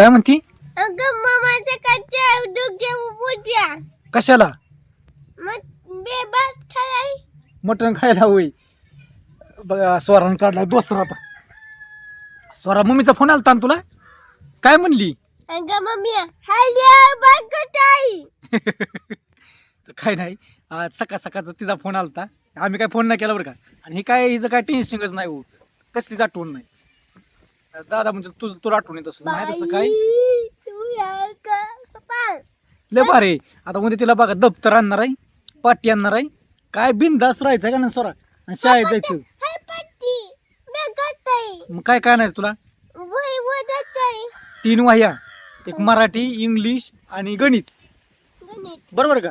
काय म्हणती? अगं मामाच्या काच्या दुग्या पूजा. कशाला? मग बेबात खाय मटण खायला होई बघा स्वरानं काढला दुसरा आता. स्वरा मम्मीचा फोन आलता ना तुला? काय म्हणली? अगं मम्मी हॅलो बघत आई तर काय नाही आज सकाळ सकाळचा तिचा फोन आलता. आम्ही काय फोन नाही केला बरं का? आणि हे काय हिचं काय टेन्शनच नाही हो. कसलीच आठवण नाही. दादा म्हणजे तुझं तुला आठवण येत असं नाही तसं काय? लय भारी आता मध्ये तिला बघा दप्तर आणणार आहे पाटी आणणार आहे. काय बिनधास्त राहायचं का ना स्वरा आणि शाळेत जायचं. मग काय काय नाही तुला? तीन वाह्या. एक मराठी इंग्लिश आणि गणित. बरोबर का?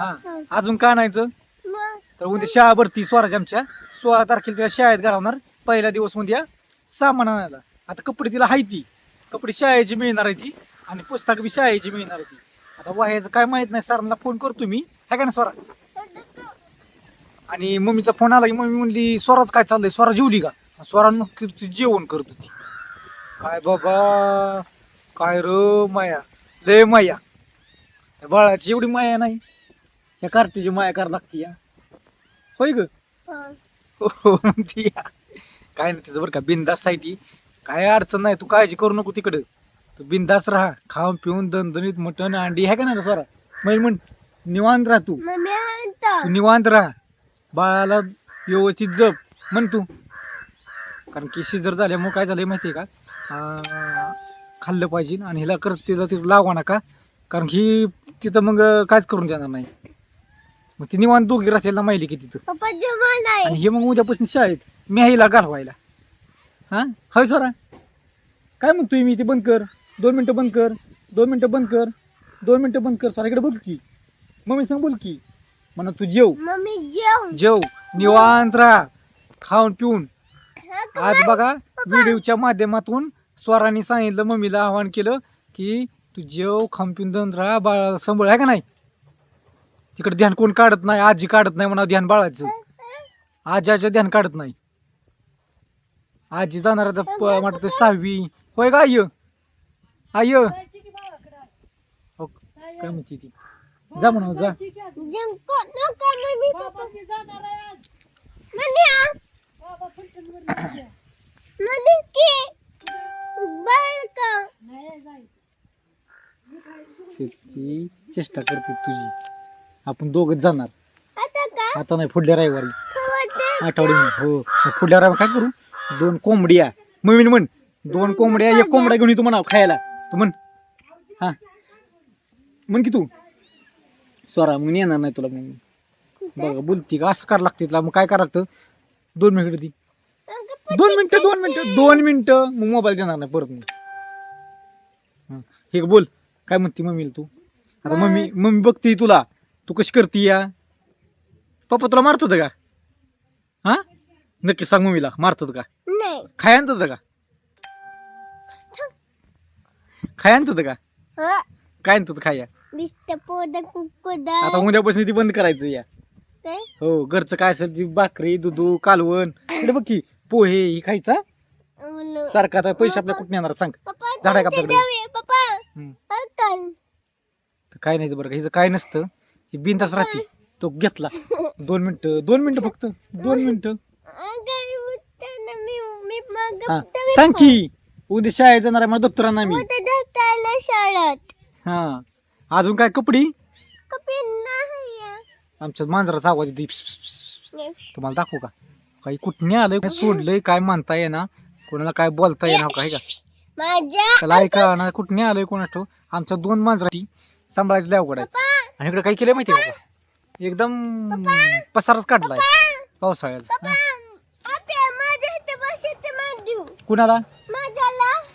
हा. अजून काय आणायचं? तर उद्या शाळा भरती स्वराज आमच्या. सोळा तारखेला तिला शाळेत घालवणार. पहिला दिवस उद्या सामान आणायला. आता कपडे तिला हाय ती. कपडे शाळेची मिळणार आहे ती आणि पुस्तक बी शाळेची मिळणार आहे ती. आता वाह्याचं काय माहीत नाही सरांना फोन करतो मी हाय का ना स्वरा? आणि मम्मीचा फोन आला की मम्मी म्हणली स्वराज काय चाललंय? स्वरा जेवली का? स्वरा नुकती ती जेवण करत होती. काय बाबा? काय र माया? लय माया. बाळाची एवढी माया नाही. त्या कार्टीची माया करायला लागती या. होय ग? हो म्हणती या. काय नाही तिचं बरं का बिंदास्त आहे ती. काय अडचण नाही तू काळजी करू नको तिकडं. तू बिंदास्त राहा खाऊन पिऊन दणदणीत मटण अंडी आहे का नाही रे स्वरा म्हणजे म्हण निवांत राहा तू. मम्मी तू निवांत राहा. बाळाला व्यवस्थित जप. म्हण तू. कारण की शिजर झाल्यामुळे काय झालंय माहितीये का? अं, खाल्लं पाहिजे आणि हिला करत तिला तिला लावा नका. कारण की तिथं मग काहीच करून देणार नाही. मग ती निवांत दोघी ना माहिती की तिथं पप्पा जेवण आणि आहे हे मग उद्यापासून शाळेत. मी हिला घालवायला. हा? हय सरा. काय म्हणतोय मी? ते बंद कर. दोन मिनटं बंद कर. दोन मिनटं बंद कर. दोन मिनटं बंद कर. सरा इकडे बोल की. मम्मी सांग बोल की. म्हणा तू जेव. मम्मी जेव. जेव. निवांत राहा. खाऊन पिऊन. आज बघा व्हिडिओच्या माध्यमातून स्वरांनी सांगितलं मम्मीला आवाहन केलं की तू जेव खाऊन पिऊन दन राहा बाळाला सांभाळ आहे का नाही? तिकडे ध्यान कोण काढत नाही आजी काढत नाही म्हणा ध्यान बाळाचं. आजाच्या ध्यान काढत नाही. आजी जाणार आता प- वाटतं सहावी. होय का आय आय हो, काय म्हणते ती? जा म्हणा जा. ती चेष्टा करते तुझी. आपण दोघच जाणार. आता का? आता नाही पुढल्या रविवारी. आठवडी हो. मग पुढल्या रविवारी काय करू? दोन कोंबड्या. मम्मीने म्हण दोन कोंबड्या एक कोंबडा घेऊन येतो म्हणा खायला. तू म्हण. हा. म्हण की तू. स्वरा मग येणार नाही तुला मग. बघा बोलती का? असं करावं लागते तिला. मग काय करावं लागतं? दोन मिनिटं ती. दोन मिनिटं दोन मिनिटं दोन मिनिटं. मग मोबाईल देणार नाही परत मग. हं. हे बोल. काय म्हणते मम्मीला तू? आता मम्मी मम्मी बघती तुला. तू कशी करती या? पप्पा तुला मारत होतं का? हा? नक्की सांग मम्मीला मारत होतं का? नाही. खाय आणत होतं का? खाय आणत होतं का काय आणत होतं खाया? बिस्त पोद कुकुदा आता उद्यापासून ती बंद करायचं या. काय? हो घरचं काय असेल ती भाकरी दुधू कालवण इकडे बघ की पोहे ही खायचा उलो. सारखा आता पैसे आपल्या कुठे येणार सांग. पप्पा झाड आहे पप्पा. हम्म. अंकल तर काय नाही बरं का हिचं काय नसतं. ही बिनताच राहते. तो घेतला. दोन मिनिटं दोन मिनिटं फक्त दोन मिनिटं. हा सांग की उद्या शाळेत जाणार आहे मला दप्तरांना मी. शाळेत. हा. अजून काय कपडी? कपी नाही आमच्या मांजराचा आवाज येतो पिस, पिस, पिस, पिस. तुम्हाला दाखवू का? काही कुठने आलंय काय सोडलंय काय म्हणता येणार कोणाला काय बोलता येणार काय का? माझ्या त्याला ऐका ना कुठने आलंय कोणास ठाऊक आमच्या दोन मांजराची सांभाळायचं लय अवघड आहे. आणि इकडे काय केलंय माहिती का? एकदम पसारच काढलाय. पावसाळ्याचा. कुणाला?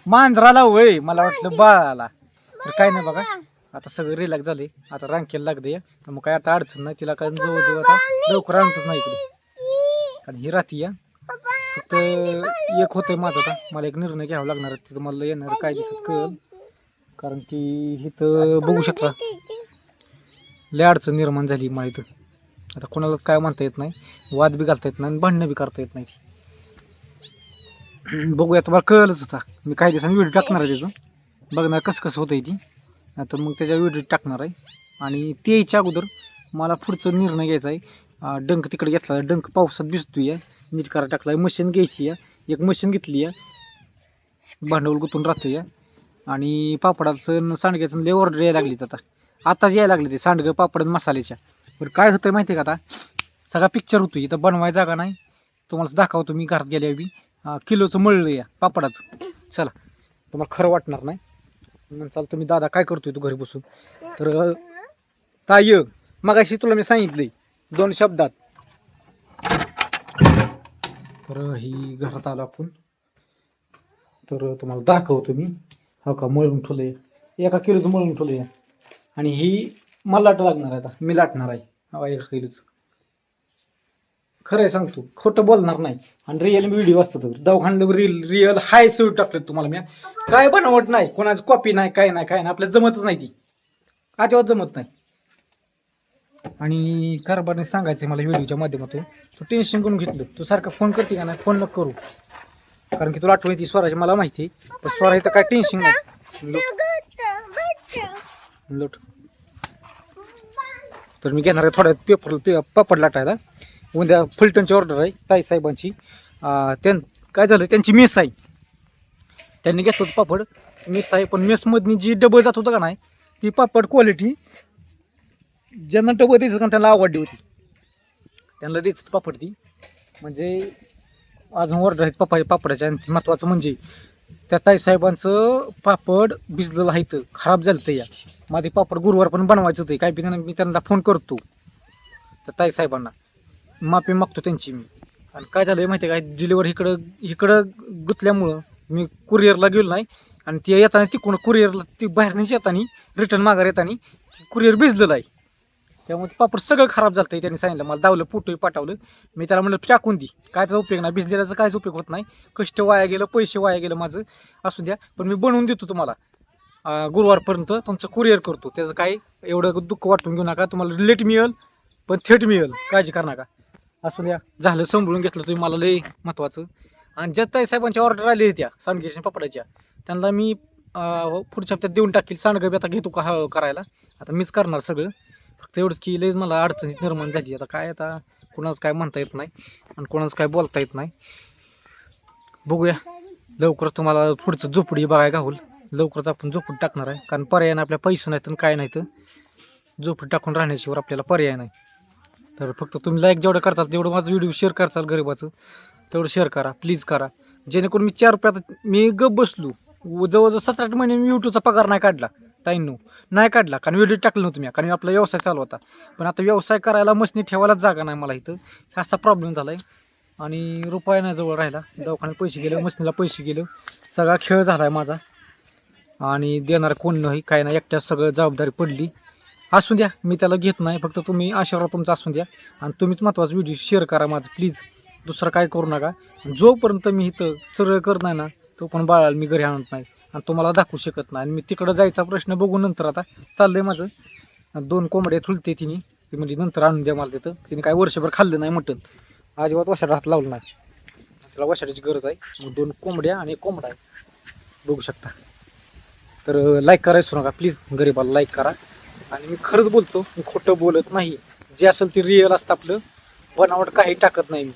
मांजराला होय मला वाटलं बाळाला. तर काय नाही बघा. आता सगळं रिलॅक्स झाले. आता रांकेला लागते तर मग काय आता अडचण नाही तिला काय जवळजवळ आता लवकर आणतच नाही इकडे. कारण ही राहती या फक्त एक होतंय माझं आता. मला एक निर्णय घ्यावा लागणार तिथं मला येणार काय दिसत कळ कारण की इथं बघू शकता. लय अडचण निर्माण झाली मला इथं आता कोणालाच काय म्हणता येत नाही वाद बी घालता येत नाही आणि भांडणं बी करता येत नाही बघूया तुम्हाला कळलंच होता. मी काही दिवसांनी व्हिडिओ टाकणार आहे त्याचं. बघणार कसं कसं होतंय ती. तर मग त्याच्या व्हिडिओ टाकणार आहे. आणि ते यायच्या अगोदर मला पुढचा निर्णय घ्यायचा आहे. डंक तिकडे घेतला डंक पावसात भिजतोय. नीट करा टाकला आहे मशीन घ्यायची आहे. एक मशीन घेतली आहे. भांडवल गुंतून राहतो या आणि पापडाचं सांडग्याचं लय ऑर्डर यायला लागलीत आता. आताच यायला लागले ते सांडगं पापड आणि मसाल्याच्या. बरं काय होतं माहिती आहे का आता? सगळा पिक्चर होतो इथं बनवाय जागा नाही. तुम्हाला दाखवतो मी घरात गेल्या बी. अं, किलोचं मळलं या पापडाचं. चला तुम्हाला खरं वाटणार नाही. चाल तुम्ही दादा काय करतोय तू घरी बसून? तर अं, ताय मगाशी तुला मी सांगितले दोन शब्दात. तर ही घरात आलो आपण. तर तुम्हाला दाखवतो मी. हो का मळून ठेवलंय. एका किलोचं मळून ठेवलंय. आणि ही मला लागणार आहे आता. मी लाटणार आहे. हवा एका किलोचं खरं आहे सांगतो खोटं बोलणार नाही. आणि रिअल व्हिडिओ असतो तर. दवाखान्यात रिअल रिअल हाय सवय टाकले तुम्हाला मी. काय बनवत नाही कोणाची कॉपी नाही काय नाही काय नाही. आपल्याला जमतच नाही ती. अजिबात जमत नाही. आणि कारभारने सांगायचं मला व्हिडिओच्या माध्यमातून. तू टेन्शन करून घेतलं. तू सारखा फोन करते का नाही फोन नको करू. कारण की तुला आठवण येते स्वराची मला माहिती आहे. पण स्वरा इथं काय टेन्शन नाही. लोट. तर मी घेणार आहे थोड्या पेपर पे पापड लाटायला. उद्या फुलटनची ऑर्डर आहे ताई साहेबांची. त्यां काय झालं त्यांची मेस आहे. त्यांनी घेतलं होतं पापड. मेस आहे पण मेसमधनी जी डबल जात होतं का नाही ती पापड क्वालिटी ज्यांना डबल द्यायचं कारण त्यांना आवडली होती. त्यांना द्यायचं पापड ती. म्हणजे अजून ऑर्डर आहेत पापा पापडाच्या आणि महत्त्वाचं म्हणजे त्या ताईसाहेबांचं पापड भिजलेलं आहे तर खराब झालं तर या. माझे पापड गुरुवार पण बनवायचं होते. काय बी त्यांना मी त्यांना फोन करतो. त्या ताईसाहेबांना माफी मागतो त्यांची मी. आणि काय झालं माहिती आहे काय डिलिव्हरी इकडं इकडं गुतल्यामुळं मी कुरिअरला गेलो नाही. आणि ते येताना तिकडून कुरिअरला ती बाहेरनेच येताना रिटर्न माघार येताना कुरिअर भिजलेलं आहे. त्यामुळे पापड सगळं खराब झालं आहे त्यांनी सांगितलं. मला दावलं पोटही पाठवलं. मी त्याला म्हणलं टाकून दी. काय त्याचा उपयोग नाही. भिजलेल्याचा कायच उपयोग होत नाही. कष्ट वाया गेलं पैसे वाया गेलं माझं. असू द्या. पण मी बनवून देतो तुम्हाला. गुरुवारपर्यंत तुमचं कुरिअर करतो. त्याचं काय एवढं दुःख वाटून घेऊ नका. तुम्हाला लेट मिळेल पण थेट मिळेल. काळजी करा नका. असं द्या. झालं सांभाळून घेतलं तुम्ही. मला लई महत्त्वाचं आणि ज्या ताई साहेबांची ऑर्डर आली त्या सांडगेच्या पापडाच्या त्यांना मी पुढच्या हप्त्यात देऊन टाकील. सांडगंबी आता घेतो का हळूहळू करायला. आता मीच करणार सगळं. फक्त एवढंच की लईच मला अडचणीत निर्माण झाली. आता काय आता कोणाचं काय म्हणता येत नाही आणि कोणाचं काय बोलता येत नाही. बघूया. लवकरच तुम्हाला पुढचं झोपडी बघायला गावल लवकरच आपण झोपून टाकणार आहे. कारण पर्याय नाही आपल्या पैसे नाहीत आणि काय नाही तर झोपडी टाकून राहण्याशिवाय आपल्याला पर्याय नाही. तर फक्त तुम्ही लाईक जेवढं करताल तेवढं माझं व्हिडिओ शेअर करचाल गरीबाचं तेवढं शेअर करा प्लीज करा. जेणेकरून मी चार रुपयात मी गप बसलो. व जवळजवळ सात आठ महिने मी यूट्यूबचा पगार नाही काढला. ताईंनो नाही काढला. कारण व्हिडिओ टाकलं नव्हतं मी. कारण आपला व्यवसाय चालू होता. पण आता व्यवसाय करायला मशनी ठेवायलाच जागा नाही मला इथं. असा प्रॉब्लेम झाला आहे आणि रुपया नाही जवळ राहिला. दवाखान्यात पैसे गेले मशनीला पैसे गेले. सगळा खेळ झाला आहे माझा. आणि देणार कोण नाही काय नाही एकट्यात सगळं जबाबदारी पडली. असू द्या मी त्याला घेत नाही फक्त तुम्ही आशीर्वाद तुमचा असू द्या. आणि तुम्हीच महत्त्वाचा व्हिडिओ शेअर करा माझं प्लीज दुसरं काय करू नका. जोपर्यंत मी इथं सरळ करत नाही ना तो पण बाळाला मी घरी आणत नाही. आणि तुम्हाला दाखवू शकत नाही. आणि मी तिकडं जायचा प्रश्न बघून नंतर आता चाललं आहे माझं. आणि दोन कोंबड्या थुलते तिने. ती म्हणजे नंतर आणून द्या मला तिथं. तिने काय वर्षभर खाल्लं नाही मटण. अजिबात वशाला हात लावलं नाही. त्याला वशाड्याची गरज आहे. मग दोन कोंबड्या आणि एक कोंबडा आहे. बघू शकता. तर लाईक करायचं नका. प्लीज गरीबाला लाईक करा. आणि मी खरंच बोलतो मी खोटं बोलत नाही. जे असेल ते रिअल असतं आपलं. बनावट काही टाकत नाही मी.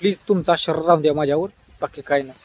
प्लीज तुमचा आशीर्वाद राहून द्या माझ्यावर. बाकी काही नाही.